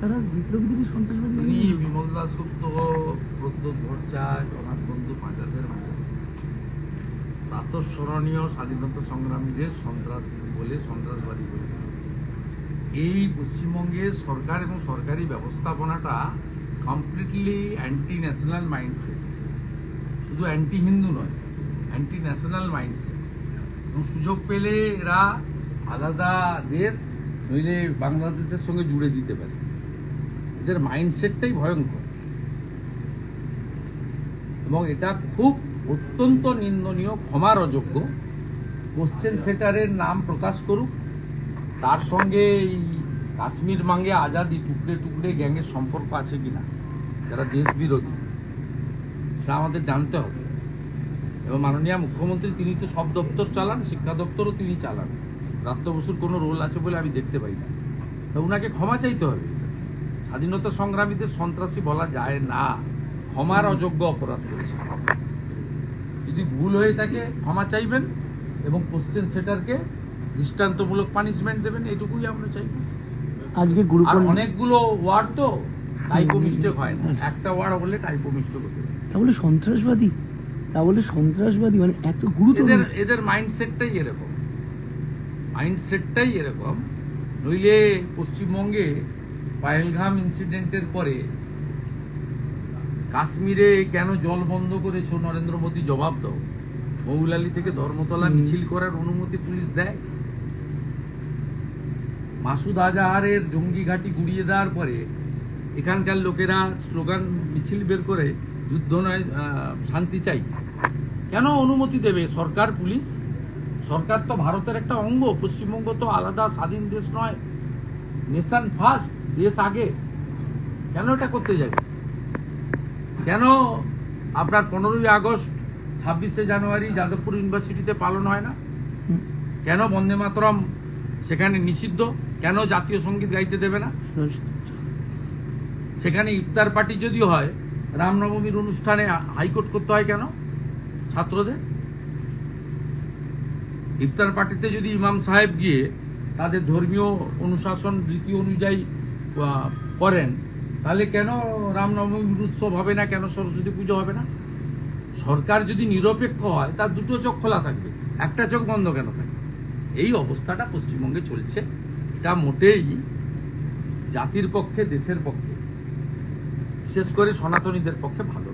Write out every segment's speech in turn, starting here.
তারা বিপ্লবী দিকে সন্ত্রাসবাদী তিনি বিমল দাসগুপ্ত প্রদ্যোৎ ভট্টাচার্য অনাথ বন্ধু পাঁচাদের প্রাতঃস্মরণীয় স্বাধীনতা সংগ্রামীদের সন্ত্রাস বলে সন্ত্রাসবাদী বলে। এই পশ্চিমবঙ্গের সরকার এবং সরকারি ব্যবস্থাপনাটা কমপ্লিটলি অ্যান্টি ন্যাশনাল মাইন্ডসেট শুধু অ্যান্টি হিন্দু নয় অ্যান্টি ন্যাশনাল মাইন্ডসেট এবং সুযোগ পেলে এরা আলাদা দেশ নইলে বাংলাদেশের সঙ্গে জুড়ে দিতে পারে। এদের মাইন্ডসেটটাই ভয়ঙ্কর। এবং এটা খুব অত্যন্ত নিন্দনীয় ক্ষমার অযোগ্য কোশ্চেন সেটারের নাম প্রকাশ করুক। তার সঙ্গে এই কাশ্মীর মাঙ্গে আজাদি টুকরে টুকরে গ্যাংয়ের সম্পর্ক আছে কিনা যারা দেশ বিরোধী সেটা আমাদের জানতে হবে। এবং মাননীয় মুখ্যমন্ত্রী তিনি তো সব দপ্তর চালান শিক্ষা দপ্তরও তিনি চালান। রাত্র বসুর কোনো রোল আছে বলে আমি দেখতে পাই না। তো ওনাকে ক্ষমা চাইতে হবে। স্বাধীনতা সংগ্রামীদের সন্ত্রাসী বলা যায় না। ক্ষমার অযোগ্য অপরাধ করেছে। যদি ভুল হয়ে থাকে ক্ষমা চাইবেন এবং কোশ্চেন সেটারকে দৃষ্টান্তমূলক পানিশমেন্ট দেবেন এটুকুই আমরা চাইব আজকে আর অনেকগুলো ওয়ার্ড তো টাইপো মিস্টেক হয় না। একটা ওয়ার্ড বললে টাইপো মিস্টেক হতে পারে। তাহলে সন্ত্রাসবাদী? তাহলে সন্ত্রাসবাদী? মানে এত এদের এদের মাইন্ডসেটটাই এরকম। মাইন্ডসেটটাই এরকম। নইলে পশ্চিমবঙ্গে পায়েলঘাম ইনসিডেন্টের পরে কাশ্মীরে কেন জল বন্ধ করেছ নরেন্দ্র মোদী? জবাব দাও। মৌলালি থেকে ধর্মতলা মিছিল করার অনুমতি পুলিশ দেয়। মাসুদ আজাহারের জঙ্গি ঘাঁটি গুড়িয়ে দেওয়ার পরে এখানকার লোকেরা স্লোগান মিছিল বের করে যুদ্ধ নয় শান্তি চাই। কেন অনুমতি দেবে? সরকার পুলিশ? সরকার তো ভারতের একটা অঙ্গ, পশ্চিমবঙ্গ তো আলাদা, স্বাধীন দেশ নয়। নেশন ফার্স্ট দেশ আগে। কেন এটা করতে যাবে? কেন আপনার পনেরোই আগস্ট, ছাব্বিশে জানুয়ারি যাদবপুর ইউনিভার্সিটিতে পালন হয় না? কেন বন্দে মাতরম সেখানে নিষিদ্ধ? কেন জাতীয় সংগীত গাইতে দেবে না? সেখানে ইফতার পার্টি যদি হয়, রামনবমীর অনুষ্ঠানে হাইকোর্ট করতে হয় কেন ছাত্রদের? ইফতার পার্টিতে যদি ইমাম সাহেব গিয়ে তাদের ধর্মীয় অনুশাসন, রীতি অনুযায়ী করেন, তাহলে কেন রামনবমীর উৎসব হবে না? কেন সরস্বতী পুজো হবে না? সরকার যদি নিরপেক্ষ হয়, তার দুটো চোখ খোলা থাকবে। একটা চোখ বন্ধ কেন থাকবে? এই অবস্থাটা পশ্চিমবঙ্গে চলছে। এটা মোটেই জাতির পক্ষে, দেশের পক্ষে, বিশেষ করে সনাতনীদের পক্ষে ভালো।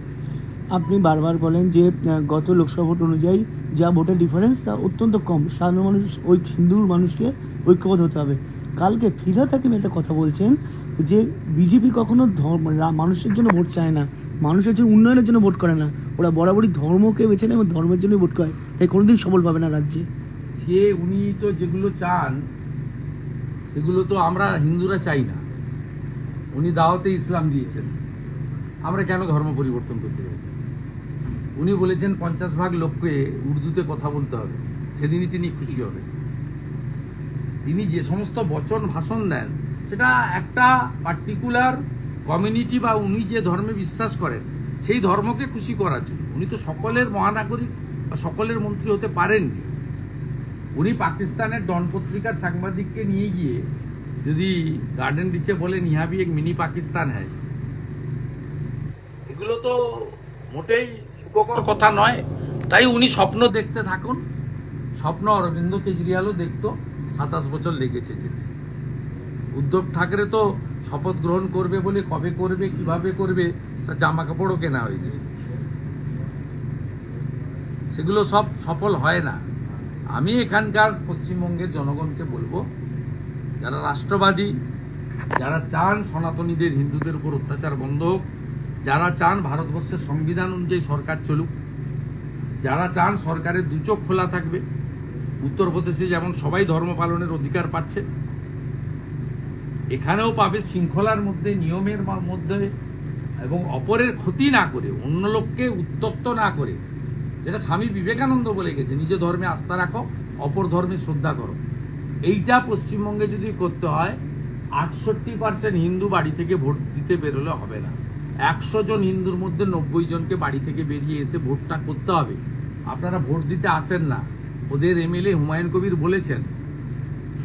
আপনি বারবার বলেন যে গত লোকসভা ভোট অনুযায়ী যা ভোটের ডিফারেন্স তা অত্যন্ত কম। সাধারণ মানুষ, ওই হিন্দুর মানুষকে ঐক্যবদ্ধ হতে হবে। কালকে ফিরহাদ হাকিম একটা কথা বলছেন যে, বিজেপি কখনো ধর্ম মানুষের জন্য ভোট চায় না। মানুষের জন্য উন্নয়নের জন্য ভোট করে না। ওরা বরাবরই ধর্মকে বেছে নেয় এবং ধর্মের জন্যই ভোট করে। তাই কোনোদিন সফল পাবে না রাজ্যে। সে, উনি তো যেগুলো চান, সেগুলো তো আমরা হিন্দুরা চাই না। উনি দাওয়াতে ইসলাম দিয়েছেন। আমরা কেন ধর্ম পরিবর্তন করতে যাব উনি বলেছেন পঞ্চাশ ভাগ লোককে উর্দুতে কথা বলতে হবে। সেদিনই তিনি খুশি হবেন। তিনি যে সমস্ত বচন ভাষণ দেন, সেটা একটা পার্টিকুলার কমিউনিটি বা উনি যে ধর্মে বিশ্বাস করেন, সেই ধর্মকে খুশি করার জন্য। উনি তো সকলের মহানাগরিক বা সকলের মন্ত্রী হতে পারেননি। উনি পাকিস্তানের ডন পত্রিকার সাংবাদিককে নিয়ে গিয়ে যদি গার্ডেন রিচে বলেন ভি এক মিনি পাকিস্তান হ্যায়। এগুলো তো মোটেই সুখকর কথা নয়, তাই উনি স্বপ্ন দেখতে থাকুন। স্বপ্ন অরবিন্দ কেজরিওয়ালও দেখতো, সাতাশ বছর লেগেছে যেতে উদ্ধব ঠাকরে তো শপথ গ্রহণ করবে বলে কবে করবে, কীভাবে করবে, তার জামা কাপড়ও কেনা হয়ে গেছে সেগুলো সব সফল হয় না। আমি এখানকার পশ্চিমবঙ্গের জনগণকে বলব, যারা রাষ্ট্রবাদী, যারা চান সনাতনীদের, হিন্দুদের উপর অত্যাচার বন্ধ হোক যারা চান ভারতবর্ষের সংবিধান অনুযায়ী সরকার চলুক, যারা চান সরকারের দু চোখ খোলা থাকবে, উত্তরপ্রদেশে যেমন সবাই ধর্ম পালনের অধিকার পাচ্ছে, এখানেও পাবে শৃঙ্খলার মধ্যে, নিয়মের মধ্যে, এবং অপরের ক্ষতি না করে, অন্য লোককে উত্তক্ত না করে, যেটা স্বামী বিবেকানন্দ বলে গেছে, নিজ ধর্মে আস্থা রাখো, অপর ধর্মে শ্রদ্ধা করো। এইটা পশ্চিমবঙ্গে যদি করতে হয়, আটষট্টি পার্সেন্ট হিন্দু বাড়ি থেকে ভোট দিতে বেরোলে হবে না। একশো জন হিন্দুর মধ্যে নব্বই জনকে বাড়ি থেকে বেরিয়ে এসে ভোটটা করতে হবে। আপনারা ভোট দিতে আসেন না। ওদের এমএলএ হুমায়ুন কবির বলেছেন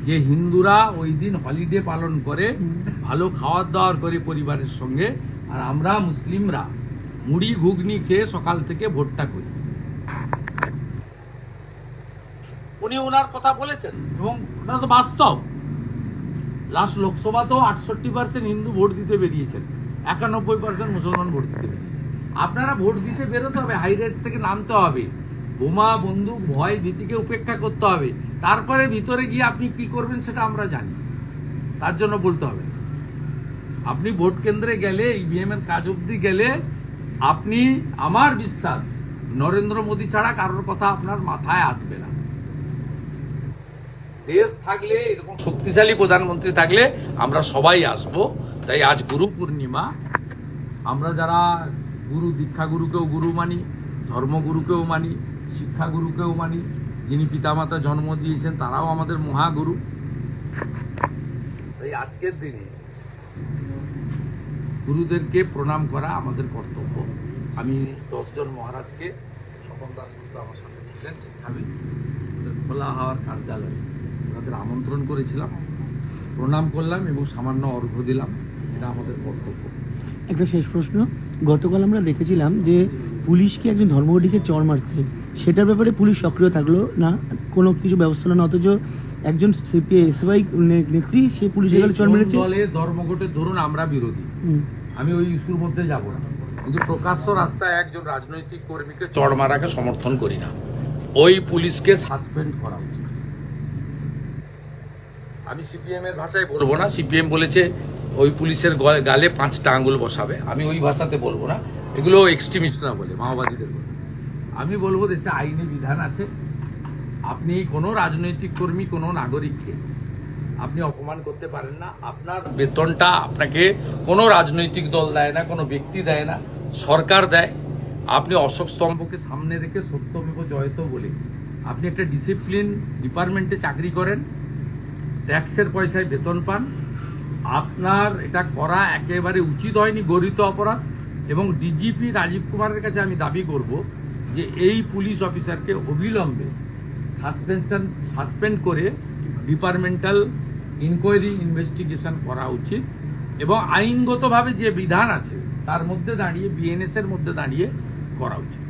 যে, হিন্দুরা ওই দিন হলিডে পালন করে, ভালো খাওয়ার দাওয়ার করে পরিবারের সঙ্গে, আর আমরা মুসলিমরা মুড়ি ঘুগনি খেয়ে সকাল থেকে ভোটটা করি। উনি ওনার কথা বলেছেন এবং ওটা তো বাস্তব। লাস্ট লোকসভাতেও আটষট্টি পার্সেন্ট হিন্দু ভোট দিতে বেরিয়েছেন। একানব্বই পার্সেন্ট মুসলমান ভোট দিতে বেরিয়েছে আপনারা ভোট দিতে বেরোতে হবে হাই রেস থেকে নামতে হবে। বোমা, বন্দুক, ভয়, ভীতিকে উপেক্ষা করতে হবে। তারপরে ভিতরে গিয়ে আপনি কি করবেন সেটা আমরা জানি। তার জন্য বলতে হবে, আপনি ভোট কেন্দ্রে গেলে ইভিএম এর কাজ অবধি গেলে, আপনি, আমার বিশ্বাস, নরেন্দ্র মোদী ছাড়া কারোর কথা আপনার মাথায় আসবে না। দেশ থাকলে, এরকম শক্তিশালী প্রধানমন্ত্রী থাকলে আমরা সবাই আসব। তাই আজ গুরু পূর্ণিমা। আমরা যারা গুরু, দীক্ষা গুরুকেও গুরু মানি ধর্মগুরুকেও মানি শিক্ষাগুরুকেও মানি, যিনি পিতামাতা জন্ম দিয়েছেন, তারাও আমাদের মহাগুরু। তাই আজকের দিনে গুরুদেরকে প্রণাম করা আমাদের কর্তব্য। আমি দশজন মহারাজকে, স্বপন দাস দাসগুপ্ত আমার সাথে ছিলেন, শিক্ষাবিদ। খোলা হওয়ার কার্যালয়ে ওনাদের আমন্ত্রণ করেছিলাম। প্রণাম করলাম এবং সামান্য অর্ঘ্য দিলাম। এটা আমাদের কর্তব্য। একটা শেষ প্রশ্ন। গতকাল আমরা দেখেছিলাম যে পুলিশকে একজন ধর্মঘটিকে চড় মারতে সেটার ব্যাপারে পুলিশ সক্রিয় থাকল না কোনো কিছু ব্যবস্থা না অথচ একজন সিপিএসওয়াই নেত্রী সে পুলিশের গালে কোন মেরেছে। দলের ধর্মঘটের ধরুন আমরা বিরোধী। আমি ওই ইস্যুর মধ্যে যাব না। কিন্তু প্রকাশ্য রাস্তায় একজন রাজনৈতিক কর্মীকে চড় মারাকে সমর্থন করি না। ওই পুলিশকে সাসপেন্ড করা উচিত। আমি সিপিএম এর ভাষায় বলব না। সিপিএম বলেছে ওই পুলিশের গলে- পাঁচটা আঙ্গুল বসাবে। আমি ওই ভাষাতে বলব না। এগুলো এক্সট্রিমিস্টরা বলে, মাওবাদীদের বলে। আমি বলব দেশে আইনি বিধান আছে। আপনি কোনো রাজনৈতিক কর্মী, কোনো নাগরিককে আপনি অপমান করতে পারেন না। আপনার বেতনটা আপনাকে কোনো রাজনৈতিক দল দেয় না, কোনো ব্যক্তি দেয় না। সরকার দেয়। আপনি অশোক স্তম্ভকে সামনে রেখে সত্যমেব জয়ত বলে আপনি একটা ডিসিপ্লিন ডিপার্টমেন্টে চাকরি করেন। ট্যাক্সের পয়সায় বেতন পান। আপনার এটা করা একেবারে উচিত হয়নি গরিত অপরাধ, এবং ডিজিপি রাজীব কুমারের কাছে আমি দাবি করব যে এই পুলিশ অফিসারকে অবিলম্বে সাসপেনশন, সাসপেন্ড করে ডিপার্টমেন্টাল ইনকোয়ারি ইনভেস্টিগেশন করা উচিত, এবং আইনগতভাবে যে বিধান আছে, তার মধ্যে দাঁড়িয়ে বিএনএস এর মধ্যে দাঁড়িয়ে করা উচিত।